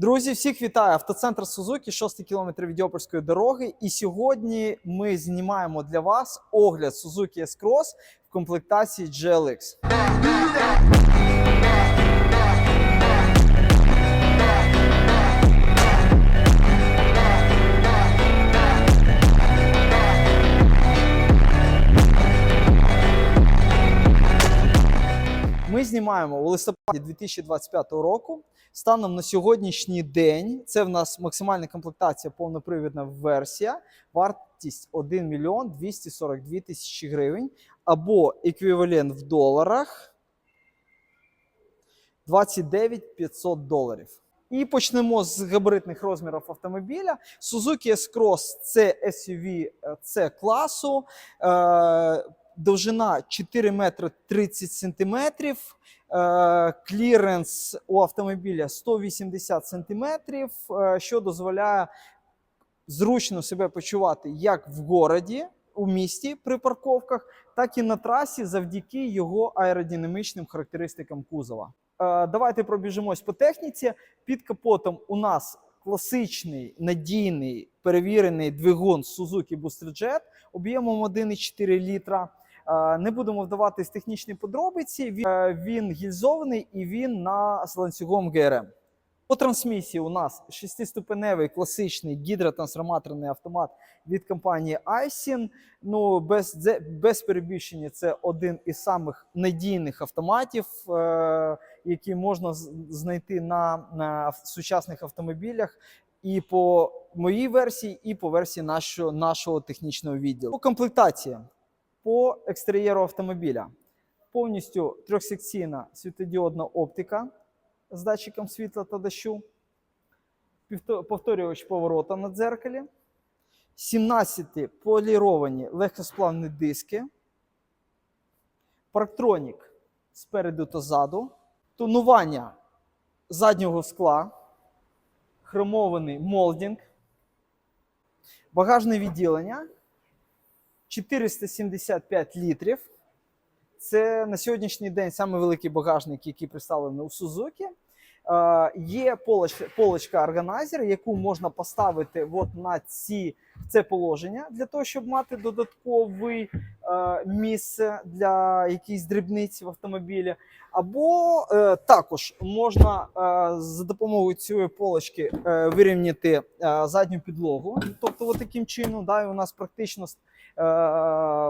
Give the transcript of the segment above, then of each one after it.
Друзі, всіх вітаю! Автоцентр Сузуки, 6 кілометр від Йопольської дороги. І сьогодні ми знімаємо для вас огляд Suzuki S-Cross в комплектації GLX. Ми знімаємо у листопаді 2025 року. Станом на сьогоднішній день це в нас максимальна комплектація, повнопривідна версія, вартість 1 мільйон 242 тисячі гривень, або еквівалент в доларах 29 500 доларів. І почнемо з габаритних розмірів автомобіля. Suzuki S-Cross це SUV C класу. Довжина 4 метри 30 сантиметрів. Е, Кліренс у автомобіля 180 сантиметрів, е, що дозволяє зручно себе почувати як в городі, у місті при парковках, так і на трасі завдяки його аеродинамічним характеристикам кузова. Е, Давайте пробіжимось по техніці. Під капотом у нас класичний надійний перевірений двигун Suzuki Booster Jet об'ємом 1,4 літра. Е, Не будемо вдаватись технічні подробиці. Він, е, він гільзований і він на ланцюгом ГРМ. По трансмісії у нас шестиступеневий класичний гідротрансформаторний автомат від компанії Aisin. Ну, без, без перебільшення, це один із самих надійних автоматів, е, які можна знайти на, на сучасних автомобілях. І по моїй версії, і по версії нашого, нашого технічного відділу. По комплектації по екстер'єру автомобіля. Повністю трьохсекційна світодіодна оптика з датчиком світла та дощу, повторювач поворота на дзеркалі, 17 поліровані легкосплавні диски, парктронік спереду та ззаду, тонування заднього скла, хромований молдинг, багажне відділення. 475 літрів. Це на сьогоднішній день самий великий багажник, який представлений у. Е, є полоч, полочка органайзер, яку можна поставити от на ці, це положення для того, щоб мати додаткове місце для якихось дрібниць в автомобілі. Або е, також можна е, за допомогою цієї полочки е, вирівняти е, задню підлогу. Тобто, от таким чином, да, і у нас практично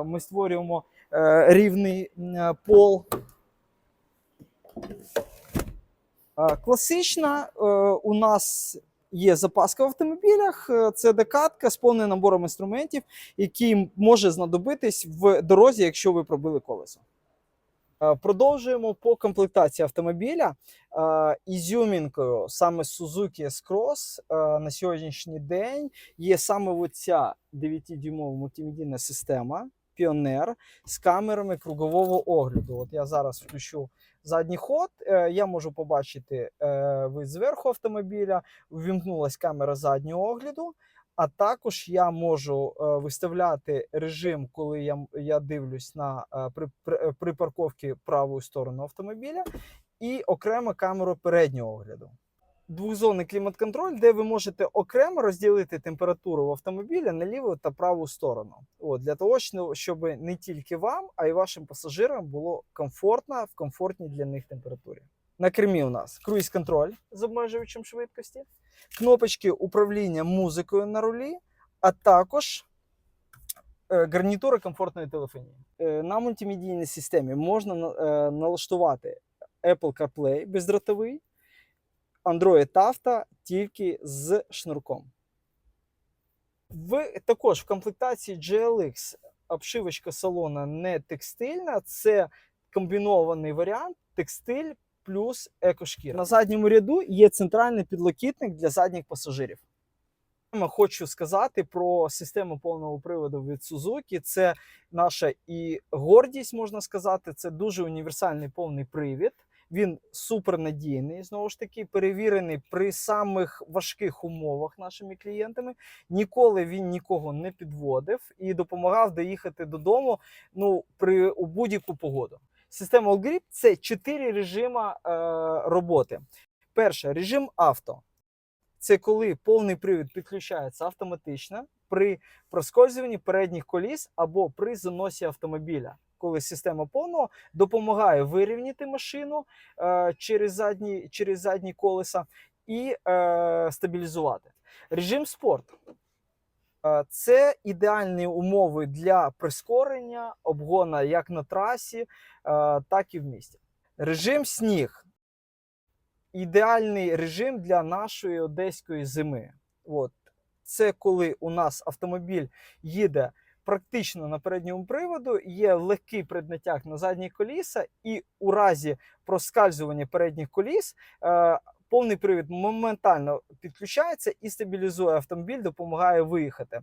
ми створюємо е, рівний е, пол. Е, Класична е, у нас є запаска в автомобілях. Е, Це декатка з повним набором інструментів, який може знадобитись в дорозі, якщо ви пробили колесо. Е, Продовжуємо по комплектації автомобіля. Е, Ізюмінкою саме Suzuki S-Cross е, на сьогоднішній день є саме оця 9-дюймова мультимедійна система Pioneer з камерами кругового огляду. От я зараз включу задній ход. Я можу побачити вид зверху автомобіля, ввімкнулась камера заднього огляду. А також я можу е, виставляти режим, коли я, я дивлюсь на е, при, при, при парковці правою сторону автомобіля, і окремо камеру переднього огляду. Двохзонний клімат-контроль, де ви можете окремо розділити температуру в автомобілі на ліву та праву сторону. От, для того, щоб не тільки вам, а й вашим пасажирам було комфортно в комфортній для них температурі. На кермі у нас круїз-контроль з обмежувачем швидкості, кнопочки управління музикою на рулі, а також е, гарнітура комфортної телефонії. Е, На мультимедійній системі можна е, налаштувати Apple CarPlay бездротовий, Android Auto тільки з шнурком. В, також в комплектації GLX обшивочка салона не текстильна, це комбінований варіант текстиль плюс екошкіра. На задньому ряду є центральний підлокітник для задніх пасажирів. Хочу сказати про систему повного приводу від Suzuki. Це наша і гордість, можна сказати. Це дуже універсальний повний привід. Він супернадійний, знову ж таки, перевірений при самих важких умовах нашими клієнтами. Ніколи він нікого не підводив і допомагав доїхати додому ну, при будь-яку погоду. Система All Grip – це чотири режими е, роботи. Перше режим авто. це коли повний привід підключається автоматично при проскользуванні передніх коліс або при заносі автомобіля. Коли система повного допомагає вирівняти машину е, через, задні, через задні колеса і е, стабілізувати. Режим спорт. Е, Це ідеальні умови для прискорення обгона як на трасі, е, так і в місті. Режим сніг. Ідеальний режим для нашої одеської зими. От. Це коли у нас автомобіль їде практично на передньому приводу, є легкий преднатяг на задні коліса, і у разі проскальзування передніх коліс е, повний привід моментально підключається і стабілізує автомобіль, допомагає виїхати.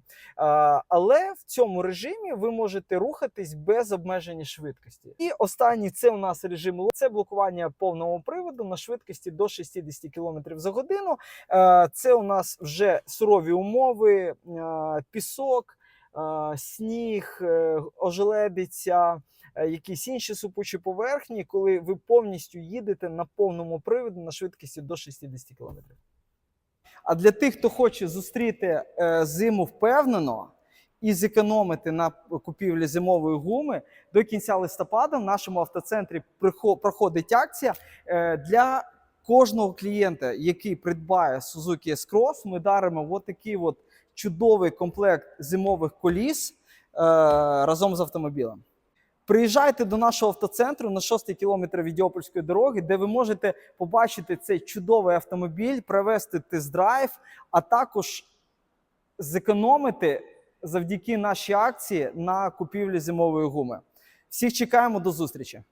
Але в цьому режимі ви можете рухатись без обмеження швидкості. І останній це у нас режим це блокування повного приводу на швидкості до 60 км за годину. Це у нас вже сурові умови, пісок, сніг, е, ожеледиця, якісь інші супучі поверхні, коли ви повністю їдете на повному приводі на швидкості до 60 км. А для тих, хто хоче зустріти е, зиму впевнено і зекономити на купівлі зимової гуми, до кінця листопада в нашому автоцентрі проходить акція е, для кожного клієнта, який придбає Suzuki S-Cross, ми даримо от такий от чудовий комплект зимових коліс е, разом з автомобілем. Приїжджайте до нашого автоцентру на 6 кілометр від Йопольської дороги, де ви можете побачити цей чудовий автомобіль, провести тест-драйв, а також зекономити завдяки нашій акції на купівлі зимової гуми. Всіх чекаємо до зустрічі!